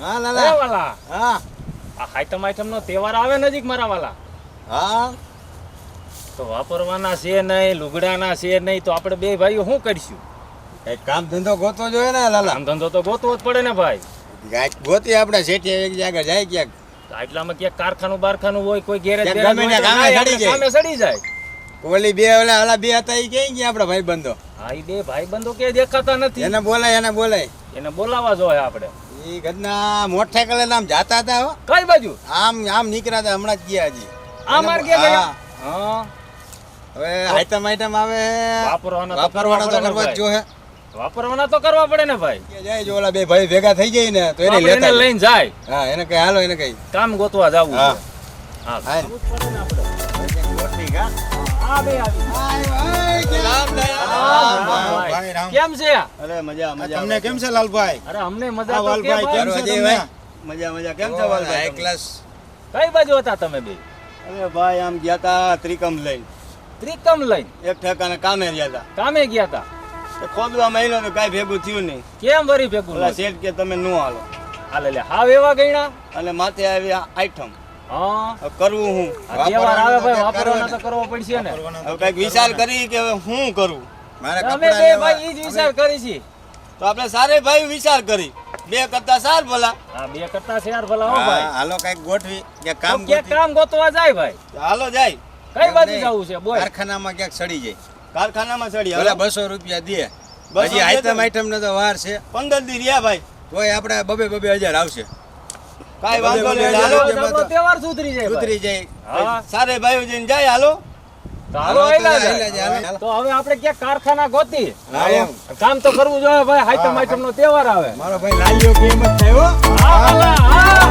હા એ લાલા વાલા. હા. આ હાઈટમ આઈટમ નો તહેવાર આવે નજીક મારા વાલા. હા. તો વાપરવાના છે નહીં લુગડાના છે નહીં તો આપણે બે ભાઈઓ શું કરશું? એક કામ ધંધો ગોતવો જોઈએ ને લાલા. કામ ધંધો તો ગોતવો જ પડે ને ભાઈ. ગોતી આપણે શેઠી એક જગ્યા જાય ક્યાંક. તો આટલામાં ક્યાંક કારખાનું બારખાનું હોય કોઈ ગેરેજ ત્યાં સડી જાય. ઓલી બે ઓલા ઓલા બે હતા એ ક્યાં ગયા આપણા ભાઈ બંધો હા એ બે ભાઈ બંધો કે દેખાતા નથી. એને બોલાય એને બોલાય. એને બોલાવા જોઈએ આપણે. એ ઘરના મોટરસાયકલ આમ જાતા હતા હો. કઈ બાજુ? આમ આમ નીકળ્યા હતા હમણાં જ ગયા હજી. આ માર્ગે ગયા હા. હા. હવે આઈટમ આઈટમ આવે. વાપરવાના તો વાપરવાના તો કરવા જો જોઈએ વાપરવાના તો કરવા પડે ને ભાઈ. કે જાય જો ઓલા બે ભાઈ ભેગા થઈ જાય ને તો એને લેતા લઈને જાય. હા એને કઈ હાલો એને કઈ. કામ ગોતવા જાવું હા. હા. હા હા. જવું કેમ છે? અરે મજા મજા તમને કેમ છે લાલભાઈ? અરે અમને મજા વાલભાઈ કેમ છે તમને? મજા મજા. કેમ છે વાલભાઈ હાઈ ક્લાસ કઈ બાજુ હતા તમે બે? અરે ભાઈ આમ ગયા તા ત્રિકમ લઈને ત્રિકમ લઈને એક ઠેકાને કામે ગયા તા. કામે ગયા હતા ખોદવા મહિનો તો કાંઈ ભેગું થયું નહીં. કેમ વરી ભેગું? શેઠ કે તમે નો હાલો. હાલે લે હાવ એવા ગયણા? અને માથે આવી આ આઈટમ. કરવું હું? તહેવાર આવે ભાઈ વાપરવાના તો કરવો પડશે ને. હવે કંઈક વિચાર કરી કે હું કરું? મારે અમે બે ભાઈ ઈ જ વિચાર કરી છે તો આપણે સારે ભાઈ વિચાર કરી. બે કરતા સાર ભલા. હા બે કરતા છે ભલા હો ભાઈ. હાલો કંઈક ગોઠવી કે કામ ક્યાંક કામ ગોતવા જાય ભાઈ. હાલો જાય. કઈ બાજુ જવું છે? બોલ. કારખાનામાં ક્યાંક સડી જાય. કારખાનામાં ચડી ઓલા બસો રૂપિયા દે. હજી આઈટમ. આઈટમ ને તો વાર છે. પંદર દી રહ્યા ભાઈ. તોય આપણે બબે બબે હજાર આવશે. કાંઈ વાંધો નહીં હાલો. તહેવાર સુધરી જાય. સુધરી જાય. હા. સારે ભાઈઓ જઈને જાય હાલો. તો હાલો તો હવે આપણે ક્યાંક કારખાના ગોતી. કામ તો કરવું જોઈએ ભાઈ આઈટમ આઈટમ નો તહેવાર આવે. મારો ભાઈ લાલ્યો જ થાય હા. હા.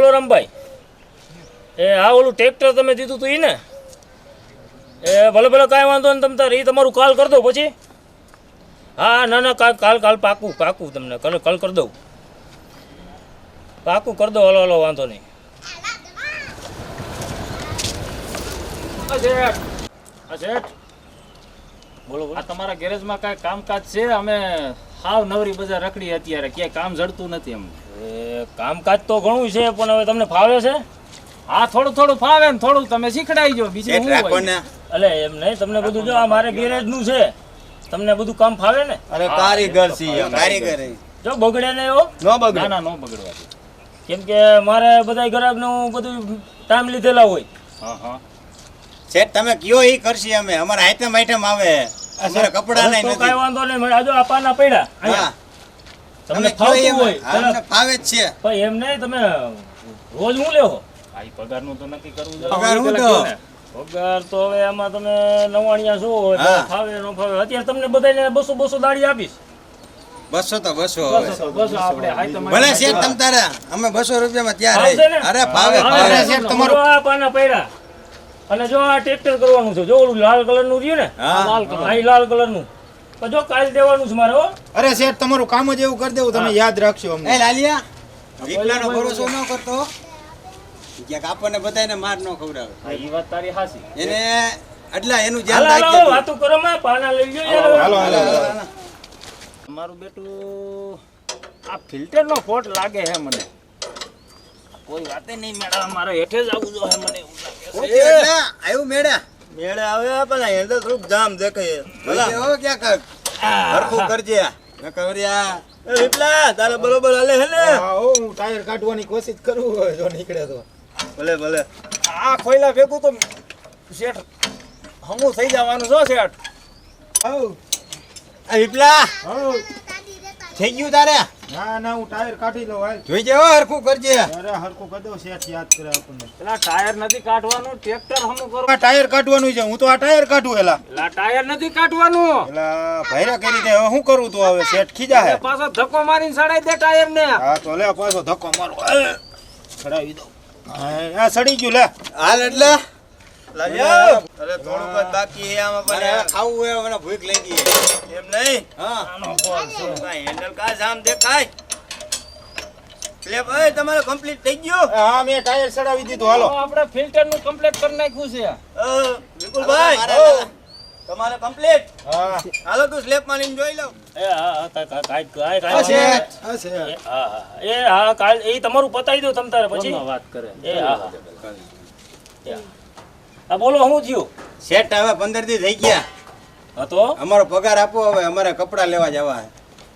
બોલો રામભાઈ. એ હા ઓલું ટ્રેક્ટર તમે દીધું હતું એ ને એ ભલે ભલે કાંઈ વાંધો નહીં તમે તારે એ તમારું કાલ કરી દઉં પછી. હા ના ના કાલ કાલ કાલ પાકું પાકું તમને કાલ કાલ કરી દઉં. પાકું કરી દો હલો હલો વાંધો નહીં. બોલો બોલો. તમારા ગેરેજમાં કાંઈ કામકાજ છે? અમે હાવ નવરી બજાર રખડી અત્યારે ક્યાંય કામ જડતું નથી એમ. એ કામકાજ તો ઘણું છે પણ હવે તમને ફાવે છે? હા થોડું થોડું ફાવે ને થોડું તમે શીખડાઈ જો બીજું શું હોય? એટલે એમ નહીં તમને બધું જો આ મારે ગેરેજનું છે. તમને બધું કામ ફાવે ને? અરે કારીગર છીએ કારીગર જો બગડે ને એવો નો બગડે. ના ના નો બગડવા. કેમ કે મારે બધા ગ્રાહકનું બધું ટાઈમ લીધેલા હોય. હા હા. સેટ તમે કયો એ કરશી અમે? અમારે આઈટમ આઈટમ આવે. અમારે કપડા નહીં તો નહીં વાંધો નહીં મને આજો આપાના પડ્યા. હા. તમને તમે ફાવતું હોય ફાવે જ છે. પણ એમ નહીં તમે રોજ હું લેવો? આ પગારનું તો નક્કી કરવું પગાર હું તો? પગાર તો હવે આમાં તમે નવાણિયા છો ફાવે નો ફાવે. અત્યારે તમને બધાને બસો બસો દાડી આપીશ. બસો તો બસો હવે. બસ બસ આપણે હાય તમારે ભલે શેઠ તમ તારે અમે બસો રૂપિયામાં ત્યાં અરે ફાવે ફાવે. શેઠ, તમારું આ પાના પડ્યા. અને જો આ ટ્રેક્ટર કરવાનું છે જો ઓલું લાલ કલરનું રહ્યું ને લાલ કલર. નું લાલ કલરનું. તો જો કાલ દેવાનું છે મારે હો. અરે શેઠ તમારું કામ જ એવું કરી દેવું તમે યાદ રાખશો એ અમને લાલિયા દીપલાનો ભરોસો ન કરતો ક્યાંક આપણને બધાને માર ન ખવડાવે. એ વાત તારી હાસી એને એટલા એનું ધ્યાન રાખજે વાતું કરો માં પાના લઈ લ્યો હાલો હાલો. હાલો. બેટું આ ફિલ્ટર નો ફોટ લાગે હે મને. કોઈ વાતે નહીં મેળા મારે હેઠે જ આવવું જોઈએ મને એવું લાગે છે. આવ્યું મેળા. મેળે. આવે પણ હેન્ડલ થોડુંક જામ દેખાય જોજે હો ક્યાંક હરખું કરજે. કવરિયા એ વિપલા તારે બરોબર હાલે હે ને? હા, હું ટાયર કાઢવાની કોશિશ કરું હવે જો નીકળે તો. ભલે ભલે. આ ખોયલા ભેગું તો શેઠ હમું થઈ જવાનું છો શેઠ. હઉ, આ વિપલા હઉ. થઈ ગયું તારે? ના ના હું ટાયર કાઢી લઉં હાલ. હરખું કરજે. અરે હરખું કદો શેઠ યાદ કરે આપણને. પેલા ટાયર નથી કાઢવાનું ટ્રેક્ટર હમું કરો. ટાયર કાઢવાનું છે હું તો આ ટાયર કાઢું એલા. ટાયર નથી કાઢવાનું. એલા ભાઈરા કરી દે હવે શું કરું તો હવે શેઠ ખીજા હે. પાછો ધક્કો મારીને સડાઈ દે ટાયર ને હા તો લે પાછો ધક્કો મારો સડાવી દઉં. હા, આ સડી ગયું લે. હાલ એટલે. લાલ્યા અરે થોડુંક જ બાકી હે આમાં પણ. ખાવું હે મને ભૂખ લાગી એમ નહીં? હા. કાંઈ હેન્ડલ કા જામ દેખાય? સ્લેબ ભાઈ તમારે કમ્પ્લીટ થઈ ગયો? હા મેં ટાયર ચડાવી દીધું હાલો. આપણે ફિલ્ટરનું કમ્પ્લીટ કરી નાખ્યું છે. અ, વિપુલ ભાઈ તમારે કમ્પ્લીટ હા. હાલો તું સ્લેબમાં લઈને જોઈ લઉં. એ હા હા કાઈ કાઈ કાંઈ- છે. છે. એ હા હા. એ હા કાલ એ તમારું પતાવી દો તમ તારે પછી. વાત કરે? એ હા હા. હા બોલો શું થયું? સેટ હવે પંદર દી થઈ ગયા. હા તો? અમારો પગાર આપો હવે અમારે કપડા લેવા જવા છે.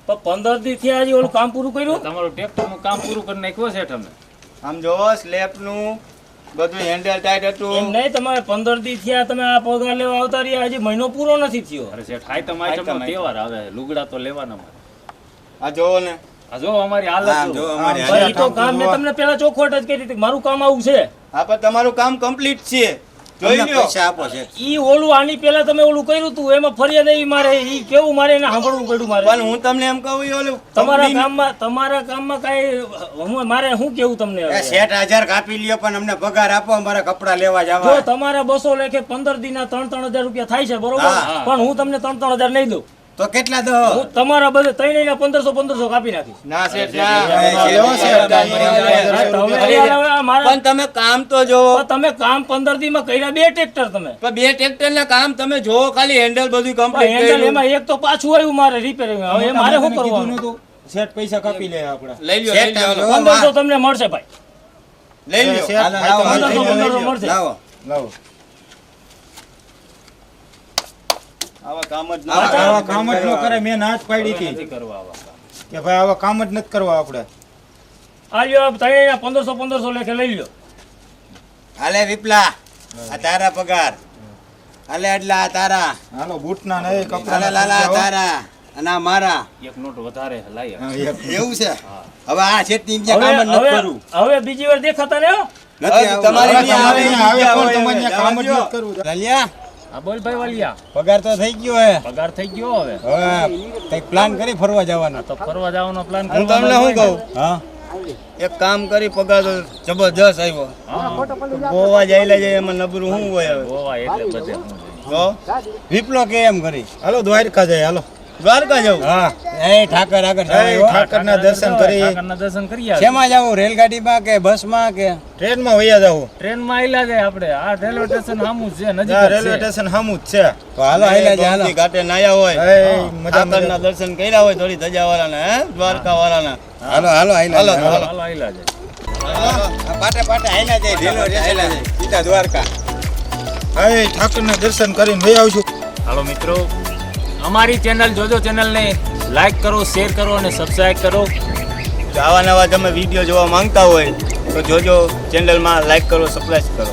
પણ પંદર દી થી આજે ઓલું કામ પૂરું કર્યું? તમારું ટ્રેક્ટરનું કામ પૂરું કરી નાખ્યો છે તમે. આમ જોવો સ્લેબનું બધું હેન્ડલ ટાઈટ એમ હતું નહીં તમારે પંદર દી થયા તમે આ પગાર લેવા આવતા રહ્યા હજી મહિનો પૂરો નથી થયો. અરે શેઠ હાઈ તમારે આઈટમ. તહેવાર આવે લુગડા તો લેવાના મારે. આ જોવો ને. આ જો અમારી હાલત જો. જો અમારી હાલત. તો કામ મેં તમને પેલા ચોખવટ જ કરી હતી મારું કામ આવું છે. હા પણ તમારું કામ કમ્પ્લીટ છે. પૈસા આપો છે. ઈ ઓલું આની પેલા તમે ઓલું કર્યું તું એમાં ફરિયાદ આવી મારે ઈ કેવું મારે એને સાંભળવું પડ્યું મારે. પણ હું તમને એમ કહું ઓલું તમારા કામમાં તમારા કામમાં કાંઈ મારે શું કેવું તમને શેઠ હજાર કાપી લ્યો પણ અમને પગાર આપો અમારે કપડા લેવા જવા. તમારા બસો લેખે પંદર દિના ત્રણ ત્રણ હજાર રૂપિયા થાય છે બરોબર? પણ હું તમને ત્રણ ત્રણ હજાર નહીં દઉં. તો કેટલા દો હું તમારા બધે ત્રણ ના પંદરસો પંદરસો કાપી નાખીશ. ના શેઠ ના. તમે પણ કામ તો જોવો તમે કામ પંદર દી માં કર્યા બે ટ્રેક્ટર તમે. બે ટ્રેક્ટર ના કામ તમે જોવો ખાલી હેન્ડલ બધું કમ્પ્લીટ હેન્ડલ એમાં એક તો પાછું આવ્યું મારે રિપેરિંગ હવે મારે શું કરવાનું? શેઠ પૈસા કાપી લે આપડા લઈ હાલો. પંદરસો તમને મળશે ભાઈ. લઈ. પંદરસો મળશે. લાવો. લાવો. આવા કામ જ આવા કામ જ ન કરે મેં ના જ પાડી હતી. કરવા આવા કામ. કે ભાઈ આવા કામ જ નથી કરવા આપણે. આ લ્યો પંદરસો પંદરસો લેખે લઈ લ્યો. હાલે વિપલા આ તારા પગાર. હાલે એટલે તારા. હાલો બૂટના ને કપડા લાલા તારા અને આ મારા. એક નોટ વધારે લાયા. એવું છે? હવે આ શેઠની કામ જ હવે હવે બીજી વાર દેખાતા રહ્યો નથી તમારી આવે, અહીંયા આવે પણ તમારે કામ જ ન કરવું. લાલિયા હા બોલ ભાઈ વાલિયા. પગાર તો થઈ ગયો હે. પગાર થઈ ગયો હવે. હવે કઈ પ્લાન કરી ફરવા જવાનો. તો ફરવા જવાનો પ્લાન હું તમને શું કહું? હા? એક કામ કરી પગાર તો જબરજસ્ત આવ્યો. ગોવા જઈલા જાય એમાં નબરું શું હોય હવે? ગોવા એટલે બધે. તો વિપલો કે એમ કરી હાલો દ્વારકા જાય હાલો. દ્વારકા જવું હા. એ ઠાકર આગળ એ જવાય ઠાકરના દર્શન કરી. ઠાકરના દર્શન કરી શેમાં જવું રેલગાડીમાં કે બસમાં કે? ટ્રેનમાં વૈયા જાવ ટ્રેનમાં આયલા જાય આપણે. આ રેલવે સ્ટેશન સામું છે નજીક રેલવે સ્ટેશન સામું જ છે. તો હાલો આયલા જાય હાલો. ઘાટે નાયા હોય. મજા ઠાકરના દર્શન કર્યા હોય થોડી ધજા વાળાના હે. દ્વારકા વાળાના હાલો હાલો. હાલ્યા હાલો, હાલો. હાલો આયલા જાય પાટે પાટે આયલા જાય રેલવે સ્ટેશન. સીધા દ્વારકા. એ ઠાકરના દર્શન કરીને વહી આવજો. હાલો મિત્રો. અમારી ચેનલ જોજો ચેનલને લાઈક કરો શેર કરો અને સબસ્ક્રાઈબ કરો. જો આવા નવા તમે વીડિયો જોવા માંગતા હોય, તો જોજો ચેનલમાં લાઈક કરો સબસ્ક્રાઈબ કરો.